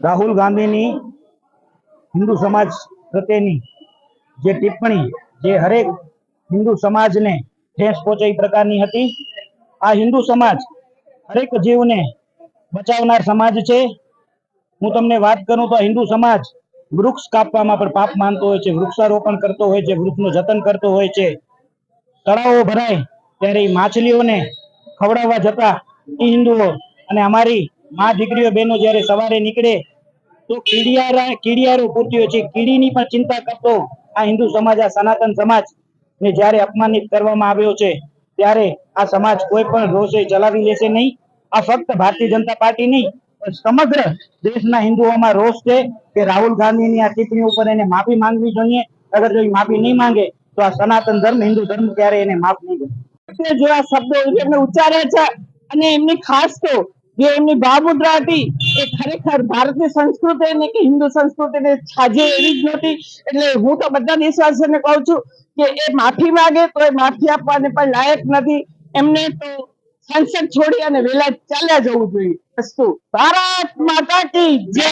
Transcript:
રાહુલ ગાંધીની હિન્દુ સમાજ પ્રત્યેની જે ટિપ્પણી, જે હરેક હિન્દુ સમાજને ઠેસ પહોંચે એ પ્રકારની હતી, આ હિન્દુ સમાજ હરેક જીવને બચાવનાર સમાજ છે. હું તમને વાત કરું તો હિન્દુ સમાજ વૃક્ષ કાપવામાં પણ પાપ માનતો હોય છે, વૃક્ષારોપણ કરતો હોય છે, વૃક્ષનું જતન કરતો હોય છે. તળાવો ભરાય ત્યારે માછલીઓને ખવડાવવા જતા એ હિન્દુઓ અને અમારી મા દીકરીઓ બહેનો જ્યારે સવારે નીકળે, તો કીડિયારા, કીડિયારો પૂરતી હોય છે. કીડીની પણ ચિંતા કરતો આ હિન્દુ સમાજ, આ સનાતન સમાજ ને જ્યારે અપમાનિત કરવામાં આવ્યો છે, ત્યારે આ સમાજ કોઈ પણ રોષે ચલાવી લેશે નહીં. આ ફક્ત ભારતીય જનતા પાર્ટી નહીં, પણ સમગ્ર દેશના હિન્દુઓમાં રોષ છે કે રાહુલ ગાંધીની આ ટિપ્પણી ઉપર એને માફી માંગવી જોઈએ. અગર જો માફી નહીં માંગે, તો આ સનાતન ધર્મ, હિન્દુ ધર્મ ક્યારે એને માફ નહીં કરે. તે જેવા શબ્દો એમને ઉચ્ચાર્યા છે અને એમની ખાસ તો એમની ભાવમુદ્રા હતી, એ ખરેખર ભારતની સંસ્કૃતિ અને કે હિન્દુ સંસ્કૃતિને છાજે એવી જ નહોતી. એટલે હું તો બધા દેશવાસીઓને કહું છું કે એ માફી માંગે તો એ માફી આપવાને પણ લાયક નથી. એમને તો સંસદ છોડી અને વેલા ચાલ્યા જવું જોઈએ. વસ્તુ ભારત માતા કી જય.